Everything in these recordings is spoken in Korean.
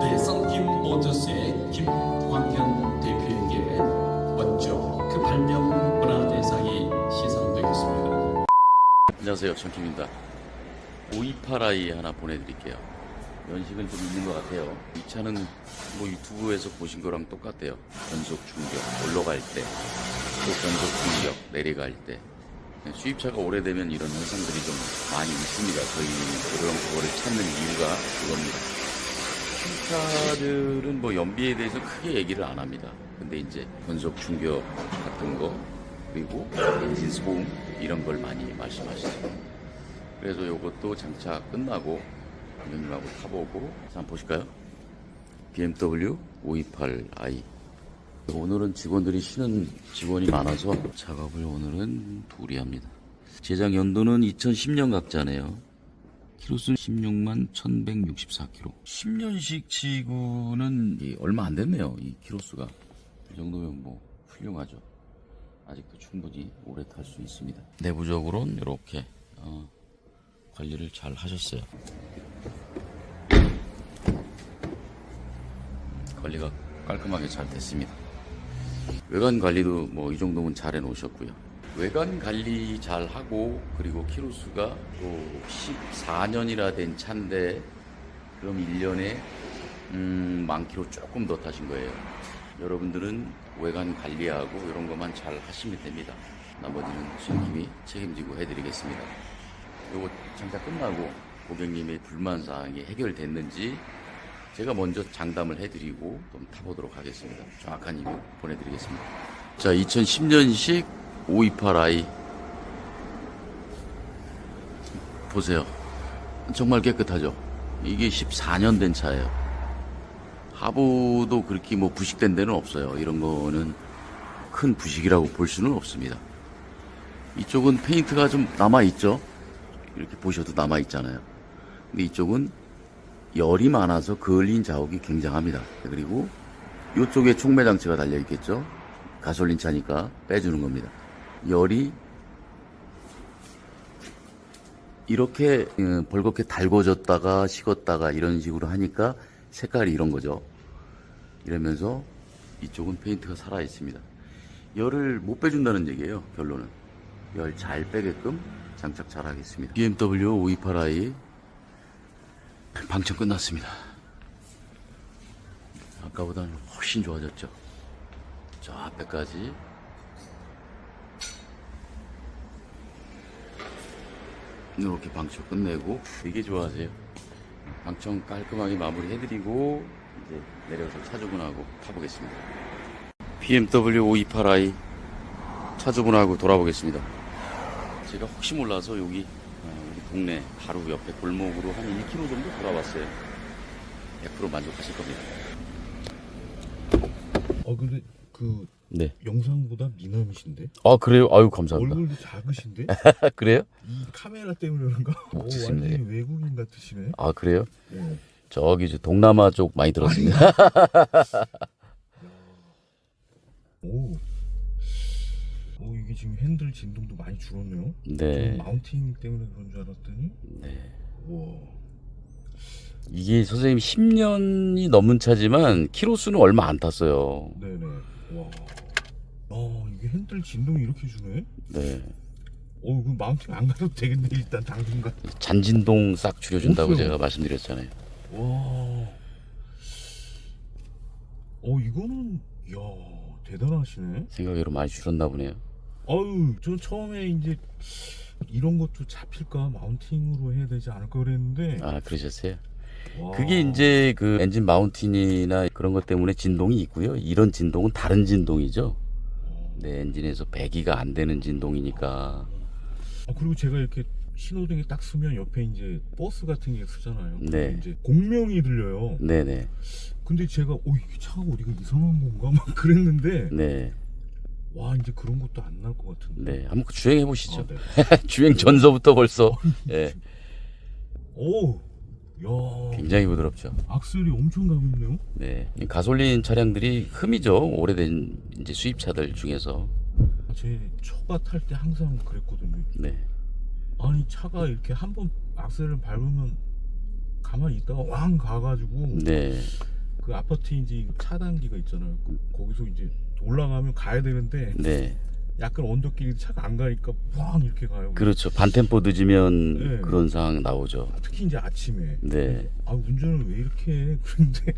네, 썬김 모터스의 김광현 대표에게 먼저 그 발명 문화 대상이 시상되겠습니다. 안녕하세요. 정킴입니다. 528i 하나 보내드릴게요. 연식은 좀 있는 것 같아요. 이 차는 뭐 유튜브에서 보신 거랑 똑같아요. 변속 충격, 올라갈 때, 또 변속 충격, 내려갈 때. 수입차가 오래되면 이런 현상들이 좀 많이 있습니다. 저희는 그런 거를 찾는 이유가 그겁니다. 수입차들은 뭐 연비에 대해서 크게 얘기를 안 합니다. 근데 이제 변속 충격 같은 거, 그리고 엔진 소음 이런 걸 많이 말씀하시죠. 그래서 이것도 장차 끝나고 감독님하고 타보고 한번 보실까요? BMW 528i 오늘은 직원들이 쉬는 직원이 많아서 작업을 오늘은 둘이 합니다. 제작 연도는 2010년 각자네요. 키로수는 16만 1164km. 10년식 치고는 이 얼마 안 됐네요. 이 키로수가. 이 정도면 뭐 훌륭하죠. 아직도 충분히 오래 탈 수 있습니다. 내부적으로는 이렇게 어, 관리를 잘 하셨어요. 관리가 깔끔하게 잘 됐습니다. 외관 관리도 뭐 이 정도면 잘 해놓으셨고요. 외관 관리 잘 하고 그리고 키로수가 또 14년이나 된 차인데 그럼 1년에 음, 만 킬로 조금 더 타신 거예요. 여러분들은 외관 관리하고 이런 것만 잘 하시면 됩니다. 나머지는 손님이 책임지고 해드리겠습니다. 요거 장사 끝나고 고객님의 불만 사항이 해결됐는지 제가 먼저 장담을 해드리고 좀 타보도록 하겠습니다. 정확한 이유 보내드리겠습니다. 자, 2010년식 528i 보세요. 정말 깨끗하죠. 이게 14년 된 차예요. 하부도 그렇게 뭐 부식된 데는 없어요. 이런 거는 큰 부식이라고 볼 수는 없습니다. 이쪽은 페인트가 좀 남아있죠. 이렇게 보셔도 남아있잖아요. 근데 이쪽은 열이 많아서 그을린 자국이 굉장합니다. 그리고 이쪽에 촉매 장치가 달려 있겠죠. 가솔린 차니까 빼주는 겁니다. 열이 이렇게 어, 벌겋게 달궈졌다가 식었다가 이런 식으로 하니까 색깔이 이런 거죠. 이러면서 이쪽은 페인트가 살아 있습니다. 열을 못 빼준다는 얘기예요. 결론은 열 잘 빼게끔 장착 잘 하겠습니다. BMW 528i 방청 끝났습니다. 아까보다는 훨씬 좋아졌죠. 저 앞에까지 이렇게 방청 끝내고 되게 좋아하세요. 방청 깔끔하게 마무리해드리고 이제 내려서 차주분하고 타보겠습니다. BMW 528i 차주분하고 돌아보겠습니다. 제가 혹시 몰라서 여기 어, 우리 동네 바로 옆에 골목으로 한 1km 정도 돌아봤어요. 100% 만족하실 겁니다. 어 근데 그 네. 영상보다 미남이신데 아 그래요? 아유 감사합니다. 얼굴도 작으신데 그래요? 이 카메라 때문에 그런가? 오, 좋습니다. 완전히 외국인 같으시네. 아 그래요? 네. 저기 이제 동남아 쪽 많이 들었습니다. 오. 오 이게 지금 핸들 진동도 많이 줄었네요. 네. 마운팅 때문에 그런 줄 알았더니. 네. 와. 이게 선생님 10년이 넘은 차지만 키로 수는 얼마 안 탔어요. 네네. 와. 아 이게 핸들 진동이 이렇게 주네. 네. 오, 그 마운팅 안 가도 되겠네 일단 당분간. 잔진동 싹 줄여준다고 없어요. 제가 말씀드렸잖아요. 와. 어 이거는 야 대단하시네. 생각외로 많이 줄었나 보네요. 아유, 저 처음에 이제 이런 것도 잡힐까 마운팅으로 해야 되지 않을까 그랬는데. 아 그러셨어요? 와. 그게 이제 그 엔진 마운틴이나 그런 것 때문에 진동이 있고요. 이런 진동은 다른 진동이죠. 네, 엔진에서 배기가 안 되는 진동이니까. 아, 그리고 제가 이렇게 신호등이 딱 쓰면 옆에 이제 버스 같은 게 쓰잖아요. 네. 이제 공명이 들려요. 네네. 근데 제가 오 이게 차가 어디가 이상한 건가 막 그랬는데 네. 와 이제 그런 것도 안 날 것 같은데. 네. 한번 주행해 보시죠. 아, 네. 주행 전서부터 벌써 예, 오, 야, 굉장히 부드럽죠. 악셀이 엄청 가볍네요. 네. 이 가솔린 차량들이 흠이죠. 오래된 이제 수입차들 중에서. 제 처가 탈 때 항상 그랬거든요. 네. 아니 차가 이렇게 한 번 악셀을 밟으면 가만히 있다가 왕 가가지고 네. 그 아파트 이제 차단기가 있잖아요. 그- 거기서 이제 올라가면 가야 되는데 네. 약간 언덕길이 차가 안 가니까 왕 이렇게 가요. 그렇죠. 반템포 늦으면 네. 그런 상황 나오죠. 특히 이제 아침에. 네. 아 운전을 왜 이렇게 해? 그런데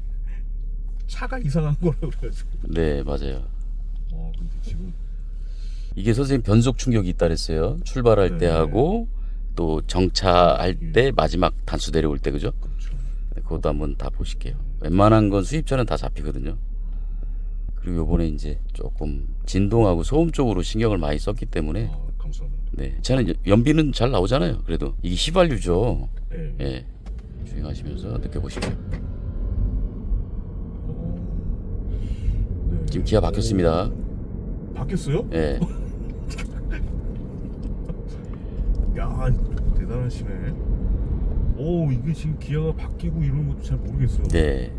차가 이상한 거라 그래가지고. 네, 맞아요. 어 근데 지금 이게 선생님 변속 충격이 있다 그랬어요. 출발할 때 네. 하고 또 정차할 때 마지막 단수 내려올 때 그죠? 그렇죠. 네, 그것도 한번 다 보실게요. 웬만한 건 수입차는 다 잡히거든요. 그리고 요번에 이제 조금 진동하고 소음 쪽으로 신경을 많이 썼기 때문에 아 감사합니다. 네. 연- 연비는 잘 나오잖아요. 그래도 이게 휘발유죠. 네. 예. 주행하시면서 느껴보십시오. 어, 네. 지금 기아 바뀌었습니다. 바뀌었어요? 예. 야 대단하시네. 오 이게 지금 기아가 바뀌고 이런 것도 잘 모르겠어요. 네.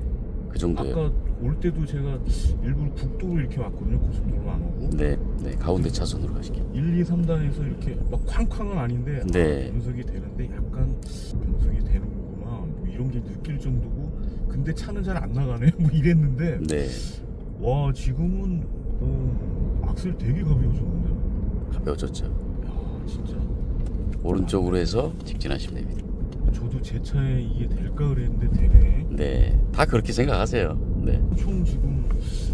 그 정도요. 아까 올 때도 제가 일부러 국도로 이렇게 왔거든요. 고속도로 안 오고. 네. 네. 가운데 차선으로 가실게요. 1, 2, 3단에서 이렇게 막 쾅쾅은 아닌데 네. 아, 변속이 되는데 약간 변속이 되는구나 뭐 이런 게 느낄 정도고 근데 차는 잘 안 나가네 뭐 이랬는데 네. 와 지금은 어, 악셀 되게 가벼워졌는데 가벼워졌죠. 야 진짜 오른쪽으로 해서 직진하시면 됩니다. 저도 제 차에 이게 될까 그랬는데 되네 네. 다 그렇게 생각하세요. 네. 총 지금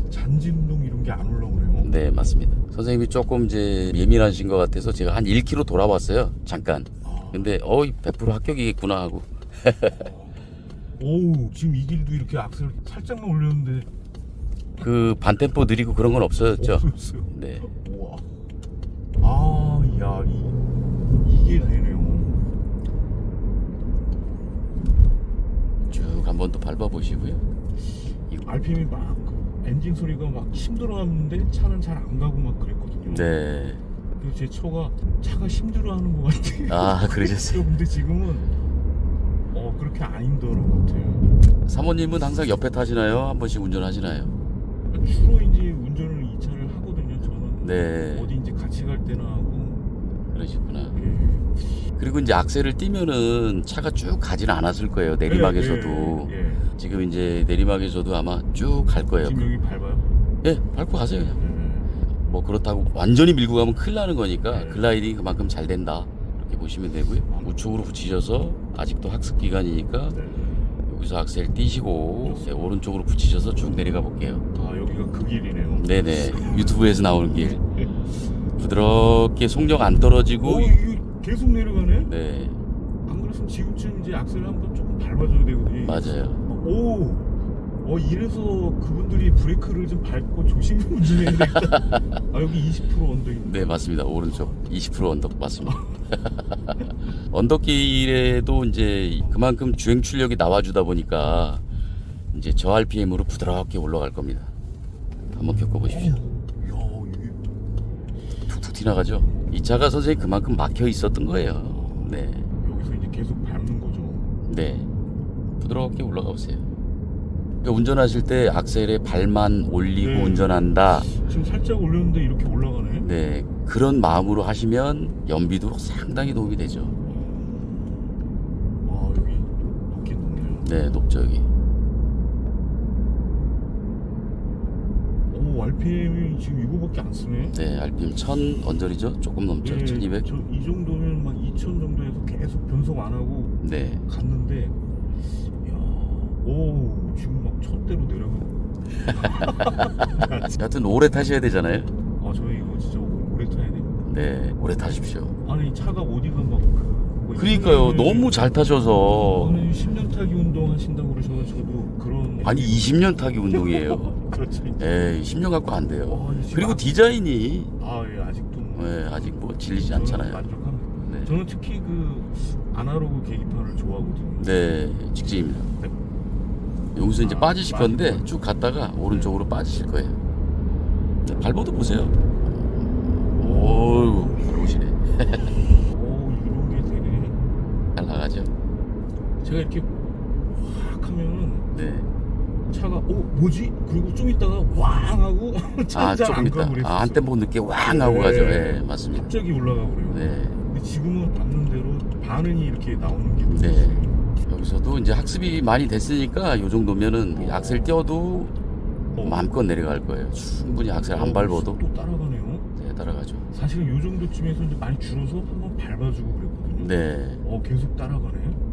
잔진동 이런 게 안 올라오네요 네, 맞습니다. 선생님이 조금 이제 예민하신 것 같아서 제가 한 1km 돌아봤어요. 잠깐. 아, 근데 어이 100% 합격이겠구나 하고. 오우 지금 이 길도 이렇게 악셀 살짝만 올렸는데 그 반템포 느리고 그런 건 없었죠. 없었어요 네. 우와. 아, 야, 이, 이게 되네요. 쭉 한 번 더 밟아 보시고요. RPM이 막, 그 엔진 소리가 막 힘들어하는데 차는 잘 안 가고 막 그랬거든요. 네. 그래서 제 처가 차가 힘들어하는 것 같아요. 아, 그러셨어요. 근데 지금은, 어, 그렇게 안 힘들어하는 것 같아요. 사모님은 항상 옆에 타시나요? 한 번씩 운전하시나요? 주로 이제 운전을 이 차를 하거든요, 저는. 네. 어디 이제 같이 갈 때나 하고. 그러시구나. 예. 그리고 이제 악셀을 띄면은 차가 쭉 가지는 않았을 거예요. 내리막에서도. 예, 예, 예. 지금 이제 내리막에서도 아마 쭉 갈 거예요. 지금 여기 밟아요? 예, 밟고 가세요. 그냥. 예. 뭐 그렇다고 완전히 밀고 가면 큰일 나는 거니까 네. 글라이딩이 그만큼 잘 된다. 이렇게 보시면 되고요. 우측으로 붙이셔서 아직도 학습 기간이니까 네. 여기서 악셀 띄시고 이제 오른쪽으로 붙이셔서 쭉 내려가 볼게요. 아, 여기가 그 길이네요. 네네. 유튜브에서 나오는 길. 부드럽게 속력 안 떨어지고. 오, 계속 내려가네? 네, 안 그랬으면 지금쯤 이제 악셀 한번 조금 밟아줘야 되거든요. 맞아요. 오, 어 이래서 그분들이 브레이크를 좀 밟고 조심히 운전해야 되겠다. 아 여기 20% 언덕입니다. 네, 맞습니다. 오른쪽 20% 언덕 맞습니다. 언덕길에도 이제 그만큼 주행 출력이 나와주다 보니까 이제 저 RPM으로 부드럽게 올라갈 겁니다. 한번 겪어보십시오. 야 이게 툭툭 튀나가죠. 이 차가 선생님 그만큼 막혀 있었던 거예요. 네, 여기서 이제 계속 밟는 거죠. 네, 부드럽게 올라가 보세요. 그러니까 운전하실 때 악셀에 발만 올리고 네. 운전한다. 지금 살짝 올렸는데 이렇게 올라가네. 네, 그런 마음으로 하시면 연비도 상당히 도움이 되죠. 아 여기 높긴 높네요. 네, 높죠 여기. 오 RPM이 지금 이거밖에 안 쓰네. 네, RPM 1000 언저리죠? 조금 넘죠? 1200? 예, 저이 정도면 막 2000 정도에서 계속 변속 안 하고 네. 갔는데 야, 오 지금 막 천대로 내려가고 여하튼 오래 타셔야 되잖아요. 아 저희 이거 진짜 오래 타야 됩니다 네, 오래 타십시오. 아니 차가 어디가 막 뭐 그러니까요, 너무 잘 타셔서. 오늘 10년 타기 운동 하신다고 그러셔서 저도 그런 아니, 20년 타기 운동이에요. 그렇죠 에이, 10년 갖고 안 돼요. 지금 그리고 아- 디자인이 아예 아직도 뭐 네, 아직 뭐 질리지 저는 않잖아요. 만족합니다 네. 저는 특히 그 아날로그 계기판을 좋아하거든요 네, 직진입니다. 네. 여기서 이제 아, 빠지실 건데. 쭉 갔다가 오른쪽으로 빠지실 거예요. 네, 밟아도 보세요. 오우, 오시네. 제가 이렇게 확 하면은 네. 차가 어 뭐지? 그리고 좀 있다가 왕 하고 아, 차가 조금 잘안 있다. 아, 한 템포 늦게 왕 하고 네. 가죠. 예, 맞습니다. 갑자기 올라가 버려요. 네. 근데 지금은 밟는 대로 반응이 이렇게 나오는 게 네. 여기서도 이제 학습이 많이 됐으니까 요 정도면은 악셀 띄워도 어. 마음껏 내려갈 거예요. 충분히 악셀 안 밟아도 또 따라가네요. 네, 따라가죠. 사실은 요 정도쯤에서 이제 많이 줄어서 한번 밟아주고 그랬거든요. 네. 어 계속 따라가네.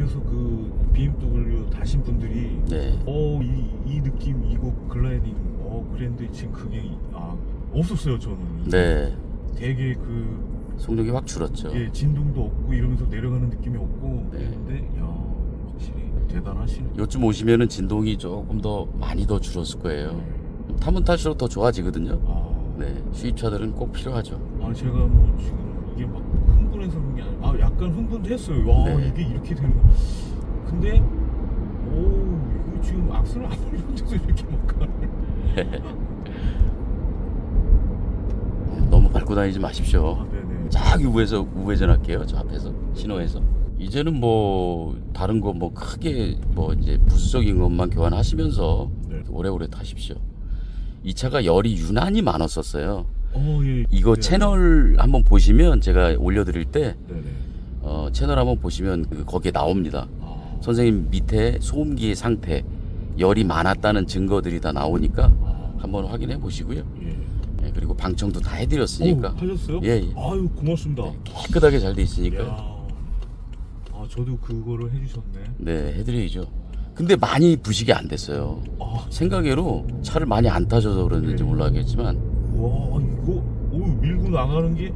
그래서 그 BMW 타신 분들이 네. 어 이 이 느낌 이거 글라이딩 어 그랬는데 지금 그게 아 없었어요 저는. 네. 되게 그 속력이 확 줄었죠. 예, 진동도 없고 이러면서 내려가는 느낌이 없고 네. 그랬는데 야 확실히 대단하시네. 요쯤 오시면은 진동이 조금 더 많이 더 줄었을 거예요. 네. 타면 탈수록 더 좋아지거든요. 아, 네. 수입차들은 꼭 필요하죠. 아 제가 뭐 지금 아 약간 흥분도 했어요. 와 네. 이게 이렇게 되는 거. 근데 오 이거 지금 악셀을 안 올렸는데도 이렇게 막 가네. 너무 밟고 다니지 마십시오. 아 네네. 저기 우회서 우회전 할게요. 저 앞에서 신호에서. 이제는 뭐 다른 거 뭐 크게 뭐 이제 부수적인 것만 교환하시면서 네. 오래오래 타십시오. 이 차가 열이 유난히 많았었어요. 어 예. 이거 네. 채널 한번 보시면 제가 올려드릴 때 네네. 어, 채널 한번 보시면 그 거기에 나옵니다. 아, 선생님 밑에 소음기의 상태, 열이 많았다는 증거들이 다 나오니까 아, 한번 확인해 보시고요. 예. 예, 그리고 방청도 다 해드렸으니까 오, 하셨어요? 예, 예. 아유 고맙습니다. 깨끗하게 잘 돼 있으니까 야. 아 저도 그거를 해주셨네. 네 해드려야죠. 근데 많이 부식이 안 됐어요. 아, 생각외로 차를 많이 안 타셔서 그랬는지 네. 몰라겠지만 와 이거 오 밀고 나가는 게,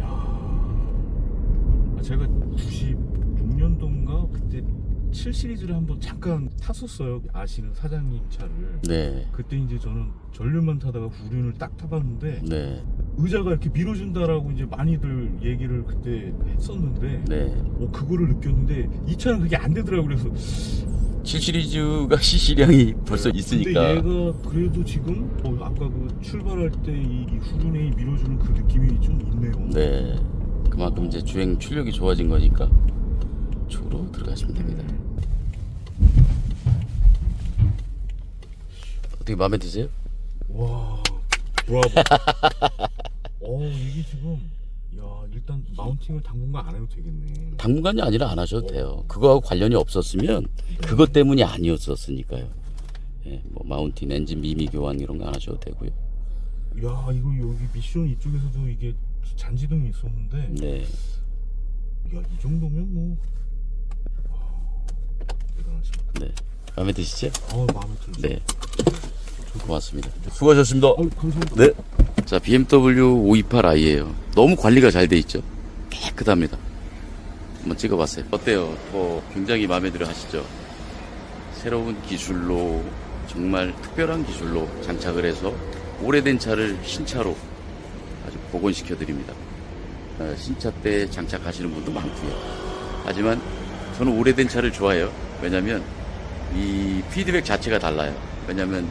야, 아, 제가 96년도인가 그때 7 시리즈를 한번 잠깐 탔었어요. 아시는 사장님 차를. 네, 그때 이제 저는 전륜만 타다가 후륜을 딱 타봤는데 네, 의자가 이렇게 밀어준다라고 이제 많이들 얘기를 그때 했었는데, 네. 어 그거를 느꼈는데 이 차는 그게 안 되더라고 그래서 7 시리즈가 CC량이 벌써 근데 있으니까 얘가 그래도 지금 어, 아까 그 출발할 때 이 후륜에 밀어주는 그 느낌이 좀 있네요. 네 그만큼 이제 주행 출력이 좋아진 거니까 쪽으로 들어가시면 됩니다. 어떻게 마음에 드세요? 와, 브라보. 어, 이게 지금 야 일단 마운팅을 당분간 안 해도 되겠네. 당분간이 아니라 안 하셔도 돼요. 그거하고 관련이 없었으면 그것 때문이 아니었었으니까요. 예, 뭐 마운틴 엔진 미미 교환 이런 거 안 하셔도 되고요. 야 이거 여기 미션 이쪽에서도 이게 잔지등이 있었는데, 네, 야 이 정도면 뭐 와, 대단하십니다. 네. 마음에 드시죠? 아 마음에 들죠. 네. 고맙습니다. 수고하셨습니다. 어, 감사합니다. 네. 자, BMW 528i예요. 너무 관리가 잘 돼 있죠. 깨끗합니다. 한번 찍어봤어요. 어때요? 뭐 굉장히 마음에 들어 하시죠? 새로운 기술로 정말 특별한 기술로 장착을 해서 오래된 차를 신차로 아주 복원시켜 드립니다. 어, 신차 때 장착하시는 분도 많고요. 하지만 저는 오래된 차를 좋아해요. 왜냐면 이 피드백 자체가 달라요. 왜냐면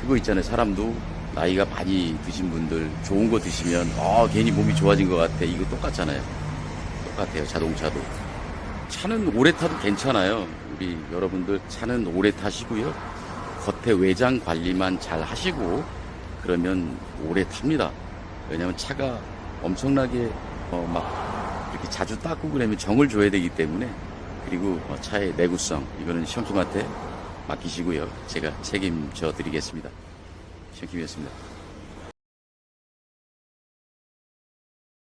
그거 있잖아요. 사람도 나이가 많이 드신 분들 좋은 거 드시면 아 괜히 몸이 좋아진 것 같아. 이거 똑같잖아요. 똑같아요. 자동차도. 차는 오래 타도 괜찮아요. 우리 여러분들 차는 오래 타시고요. 겉에 외장 관리만 잘 하시고 그러면 오래 탑니다. 왜냐면 차가 엄청나게 어, 막 이렇게 자주 닦고 그러면 정을 줘야 되기 때문에 그리고 어, 차의 내구성 이거는 시험통한테 맡기시고요. 제가 책임져 드리겠습니다. 시험팀이었습니다.